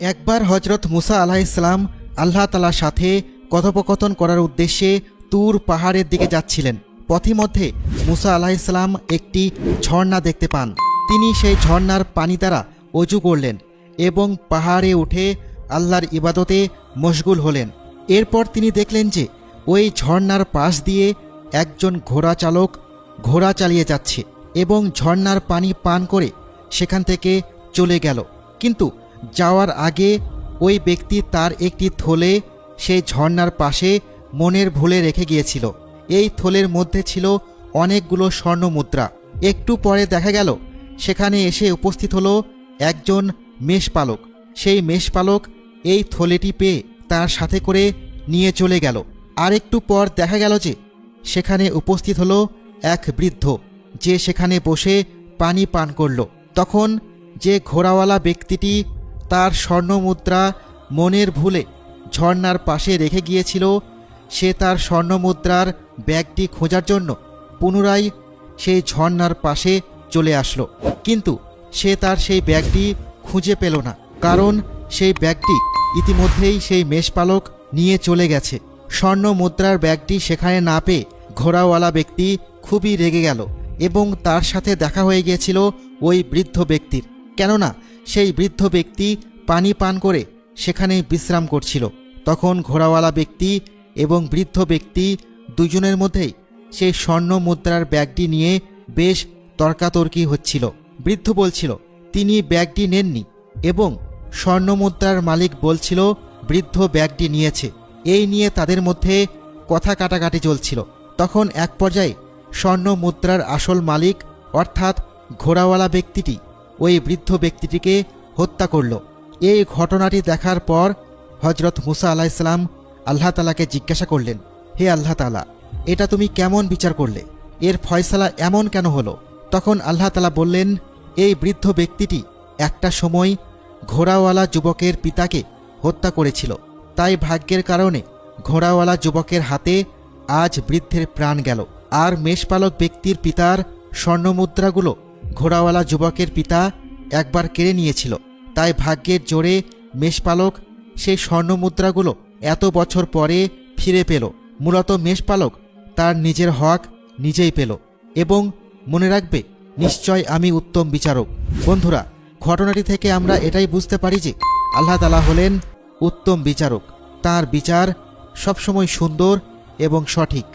একবার হজরত মুসা আলাহ ইসলাম আল্লাহ তালার সাথে কথোপকথন করার উদ্দেশ্যে তুর পাহাড়ের দিকে যাচ্ছিলেন। পথিমধ্যে মুসা আলাহ ইসলাম একটি ঝর্ণা দেখতে পান। তিনি সেই ঝর্ণার পানি দ্বারা অজু করলেন এবং পাহাড়ে উঠে আল্লাহর ইবাদতে মশগুল হলেন। এরপর তিনি দেখলেন যে ওই ঝর্ণার পাশ দিয়ে একজন ঘোড়া চালক ঘোড়া চালিয়ে যাচ্ছে এবং ঝর্ণার পানি পান করে সেখান থেকে চলে গেল। কিন্তু যাওয়ার আগে ওই ব্যক্তি তার একটি থলে সেই ঝর্ণার পাশে মনের ভুলে রেখে গিয়েছিল। এই থলের মধ্যে ছিল অনেকগুলো স্বর্ণ মুদ্রা। একটু পরে দেখা গেল, সেখানে এসে উপস্থিত হলো একজন মেষপালক। সেই মেষপালক এই থলেটি পেয়ে তার সাথে করে নিয়ে চলে গেল। আর একটু পর দেখা গেল যে, সেখানে উপস্থিত হলো এক বৃদ্ধ। যে সেখানে বসে পানি পান করল। তখন যে ঘোড়াওয়ালা ব্যক্তিটি তার স্বর্ণ মুদ্রা মনের ভুলে ঝর্ণার পাশে রেখে গিয়েছিল। সে তার স্বর্ণ মুদ্রার ব্যাগটি খোঁজার জন্য পুনরায় সেই ঝর্ণার পাশে চলে আসলো। কিন্তু সে তার সেই ব্যাগটি খুঁজে পেল না, কারণ সেই ব্যাগটি ইতিমধ্যেই সেই মেষপালক নিয়ে চলে গেছে। স্বর্ণ মুদ্রার ব্যাগটি সেখানে না পেয়ে ঘোড়াওয়ালা ব্যক্তি খুবই রেগে গেল এবং তার সাথে দেখা হয়ে গিয়েছিল ওই বৃদ্ধ ব্যক্তির। কেননা সেই বৃদ্ধ ব্যক্তি পানি পান করে সেখানেই বিশ্রাম করছিল। তখন ঘোড়াওয়ালা ব্যক্তি এবং বৃদ্ধ ব্যক্তি দুজনের মধ্যেই সেই স্বর্ণ মুদ্রার ব্যাগটি নিয়ে বেশ তর্কাতর্কি হচ্ছিল। বৃদ্ধ বলছিল, তিনি ব্যাগটি নেননি। এবং স্বর্ণ মুদ্রার মালিক বলছিল, বৃদ্ধ ব্যাগটি নিয়েছে। এই নিয়ে তাদের মধ্যে কথা কাটাকাটি চলছিল। তখন এক পর্যায়ে স্বর্ণ মুদ্রার আসল মালিক অর্থাৎ ঘোড়াওয়ালা ব্যক্তিটি ওই বৃদ্ধ ব্যক্তিটিকে হত্যা করল। এই ঘটনাটি দেখার পর হজরত মুসা আলাহ ইসলাম আল্লাহ তালাকে জিজ্ঞাসা করলেন, হে আল্লাহ তালা এটা তুমি কেমন বিচার করলে? এর ফয়সালা এমন কেন হলো? তখন আল্লাহ তালা বললেন, এই বৃদ্ধ ব্যক্তিটি একটা সময় ঘোড়াওয়ালা যুবকের পিতাকে হত্যা করেছিল। তাই ভাগ্যের কারণে ঘোড়াওয়ালা যুবকের হাতে আজ বৃদ্ধের প্রাণ গেল। আর মেষপালক ব্যক্তির পিতার স্বর্ণমুদ্রাগুলো ঘোড়াওয়ালা যুবকের পিতা একবার কেড়ে নিয়েছিল। তাই ভাগ্যের জোরে মেষপালক সেই স্বর্ণমুদ্রাগুলো এত বছর পরে ফিরে পেল। মূলত মেষপালক তার নিজের হক নিজেই পেল এবং মনে রাখবে, নিশ্চয় আমি উত্তম বিচারক। বন্ধুরা, ঘটনাটি থেকে আমরা এটাই বুঝতে পারি যে আল্লাহ তালা হলেন উত্তম বিচারক। তার বিচার সবসময় সুন্দর এবং সঠিক।